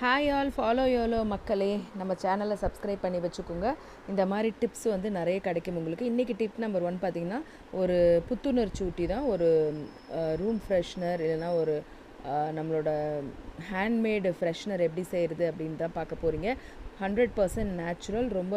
Hi all follow YOLO மக்களே. நம்ம சேனலை சப்ஸ்கிரைப் பண்ணி வச்சுக்கோங்க. இந்த மாதிரி டிப்ஸ் வந்து நிறைய கிடைக்கும் உங்களுக்கு. இன்றைக்கி டிப் நம்பர் ஒன் பார்த்திங்கன்னா ஒரு புத்துணர்ச்சி ஊட்டி தான். ஒரு ரூம் ஃப்ரெஷ்னர் இல்லைன்னா ஒரு நம்மளோட ஹேண்ட்மேடு ஃப்ரெஷ்னர் எப்படி செய்கிறது அப்படின்னு தான் பார்க்க போகிறீங்க ஹண்ட்ரட் பர்சன்ட் நேச்சுரல் ரொம்ப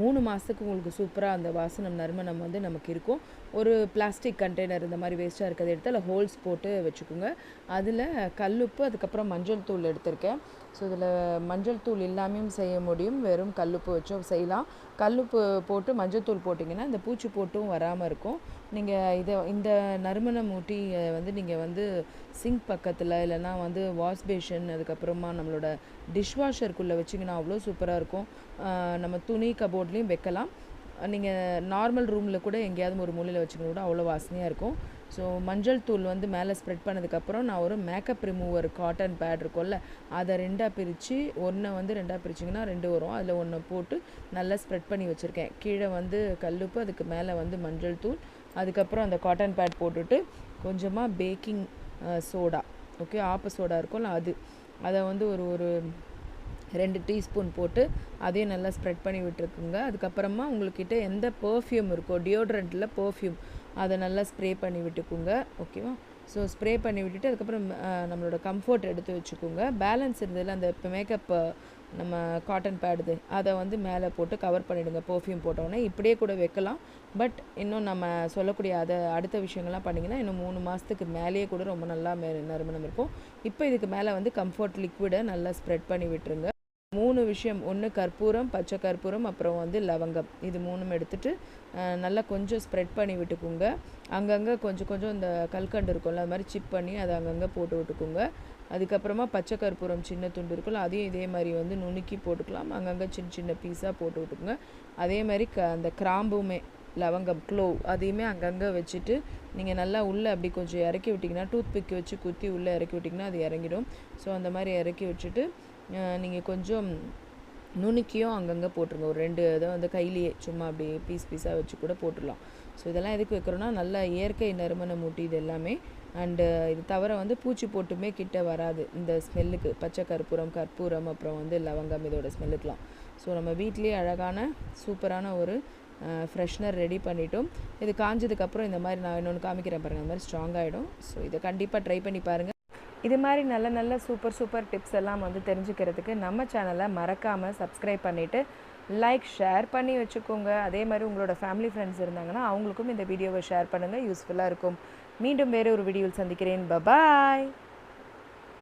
மூணு மாதத்துக்கு உங்களுக்கு சூப்பராக அந்த வாசனம் நறுமணம் வந்து நமக்கு இருக்கும். ஒரு பிளாஸ்டிக் கண்டெய்னர் இந்த மாதிரி வேஸ்ட்டாக இருக்கிறத எடுத்து அதில் ஹோல்ஸ் போட்டு வச்சுக்கோங்க. அதில் கல்லுப்பு அதுக்கப்புறம் மஞ்சள் தூள் எடுத்திருக்கேன். ஸோ இதில் மஞ்சள் தூள் இல்லாமையும் செய்ய முடியும். வெறும் கல்லுப்பு வச்சும் செய்யலாம். கல்லுப்பு போட்டு மஞ்சத்தூள் போட்டிங்கன்னா இந்த பூச்சி போட்டும் வராமல் இருக்கும். நீங்கள் இதை இந்த நறுமணம் மூட்டி வந்து நீங்கள் வந்து சிங்க் பக்கத்தில் இல்லைன்னா வந்து வாஷ் பேஷன் அதுக்கப்புறமா நம்மளோட டிஷ்வாஷருக்குள்ளே வச்சிங்கன்னா அவ்வளோ சூப்பராக இருக்கும். நம்ம துணி கபோர்ட்லேயும் வைக்கலாம். நீங்கள் நார்மல் ரூமில் கூட எங்கேயாவது ஒரு மூலையில் வச்சுக்கணும் கூட அவ்வளோ வாசனையாக இருக்கும். ஸோ மஞ்சள் தூள் வந்து மேலே ஸ்ப்ரெட் பண்ணதுக்கப்புறம் நான் ஒரு மேக்கப் ரிமூவர் காட்டன் பேட் இருக்கும்ல அதை ரெண்டாக பிரித்து ஒன்றை வந்து ரெண்டாக பிரிச்சிங்கன்னா ரெண்டு வரும். அதில் ஒன்று போட்டு நல்லா ஸ்ப்ரெட் பண்ணி வச்சுருக்கேன். கீழே வந்து கல்லுப்பு அதுக்கு மேலே வந்து மஞ்சள் தூள் அதுக்கப்புறம் அந்த காட்டன் பேட் போட்டுட்டு கொஞ்சமாக பேக்கிங் சோடா ஓகே ஆப்ப சோடா இருக்கும்ல அது. அதை வந்து ஒரு ஒரு ரெண்டு டீஸ்பூன் போட்டு அதையும் நல்லா ஸ்ப்ரெட் பண்ணி விட்டுருக்குங்க. அதுக்கப்புறமா உங்கள்கிட்ட எந்த பர்ஃப்யூம் இருக்கோ டியோட்ரண்ட்டில் பர்ஃப்யூம் அதை நல்லா ஸ்ப்ரே பண்ணி விட்டுக்குங்க. ஓகேவா ஸோ ஸ்ப்ரே பண்ணி விட்டுட்டு அதுக்கப்புறம் நம்மளோட கம்ஃபர்ட் எடுத்து வச்சுக்கோங்க. பேலன்ஸ் இருந்ததில் அந்த மேக்கப் நம்ம காட்டன் பேடுது அதை வந்து மேலே போட்டு கவர் பண்ணிவிடுங்க பர்ஃப்யூம் போட்டோன்னே இப்படியே கூட வைக்கலாம். பட் இன்னும் நம்ம சொல்லக்கூடிய அதை அடுத்த விஷயங்கள்லாம் பண்ணிங்கன்னா இன்னும் மூணு மாதத்துக்கு மேலேயே கூட ரொம்ப நல்லா மே நறுமணம் இருக்கும். இப்போ இதுக்கு மேலே வந்து கம்ஃபர்ட் லிக்விடை நல்லா ஸ்ப்ரெட் பண்ணி விட்டுருங்க. மூணு விஷயம். ஒன்று கற்பூரம் பச்சை கற்பூரம் அப்புறம் வந்து லவங்கம். இது மூணும் எடுத்துட்டு நல்லா கொஞ்சம் ஸ்ப்ரெட் பண்ணி விட்டுக்குங்க. அங்கங்கே கொஞ்சம் கொஞ்சம் இந்த கல்கண்டு இருக்கும்ல அது மாதிரி சிப் பண்ணி அதை அங்கங்கே போட்டு விட்டுக்குங்க. அதுக்கப்புறமா பச்சை கற்பூரம் சின்ன துண்டு இருக்கும்ல அதையும் இதே மாதிரி வந்து நுணுக்கி போட்டுக்கலாம். அங்கங்கே சின்ன சின்ன பீஸாக போட்டு விட்டுக்குங்க. அதே மாதிரி க அந்த கிராம்புமே லவங்கம் க்ளோவ் அதையுமே அங்கங்கே வச்சுட்டு நீங்கள் நல்லா உள்ளே அப்படி கொஞ்சம் இறக்கி விட்டிங்கன்னா டூத் பிக் வச்சு குத்தி உள்ளே இறக்கி விட்டிங்கன்னா அது இறங்கிடும். ஸோ அந்த மாதிரி இறக்கி வச்சுட்டு நீங்கள் கொஞ்சம் நுணுக்கியும் அங்கங்கே போட்டுருங்க. ஒரு ரெண்டு இதை வந்து கையிலேயே சும்மா அப்படியே பீஸ் பீஸாக வச்சு கூட போட்டுடலாம். ஸோ இதெல்லாம் எதுக்கு வைக்கிறோன்னா நல்ல இயற்கை நறுமணம் மூட்டி இது எல்லாமே. அண்டு இது தவிர வந்து பூச்சி போட்டுமே கிட்ட வராது. இந்த ஸ்மெல்லுக்கு பச்சை கற்பூரம் கற்பூரம் அப்புறம் வந்து லவங்கம் இதோட ஸ்மெல்லுக்கெலாம். ஸோ நம்ம வீட்லேயே அழகான சூப்பரான ஒரு ஃப்ரெஷ்னர் ரெடி பண்ணிட்டோம். இது காஞ்சதுக்கப்புறம் இந்த மாதிரி நான் இன்னொன்று காமிக்கிறேன் பாருங்கள் அந்த மாதிரி ஸ்ட்ராங் ஆகிடும் ஸோ இதை கண்டிப்பாக ட்ரை பண்ணி பாருங்கள் இது மாதிரி நல்ல நல்ல சூப்பர் சூப்பர் டிப்ஸ் எல்லாம் வந்து தெரிஞ்சுக்கிறதுக்கு நம்ம சேனலை மறக்காமல் சப்ஸ்கிரைப் பண்ணிவிட்டு லைக் ஷேர் பண்ணி வச்சுக்கோங்க. அதே மாதிரி உங்களோட ஃபேமிலி ஃப்ரெண்ட்ஸ் இருந்தாங்கன்னா அவங்களுக்கும் இந்த வீடியோவை ஷேர் பண்ணுங்கள் யூஸ்ஃபுல்லாக இருக்கும். மீண்டும் வேறு ஒரு வீடியோவில் சந்திக்கிறேன். பபாய்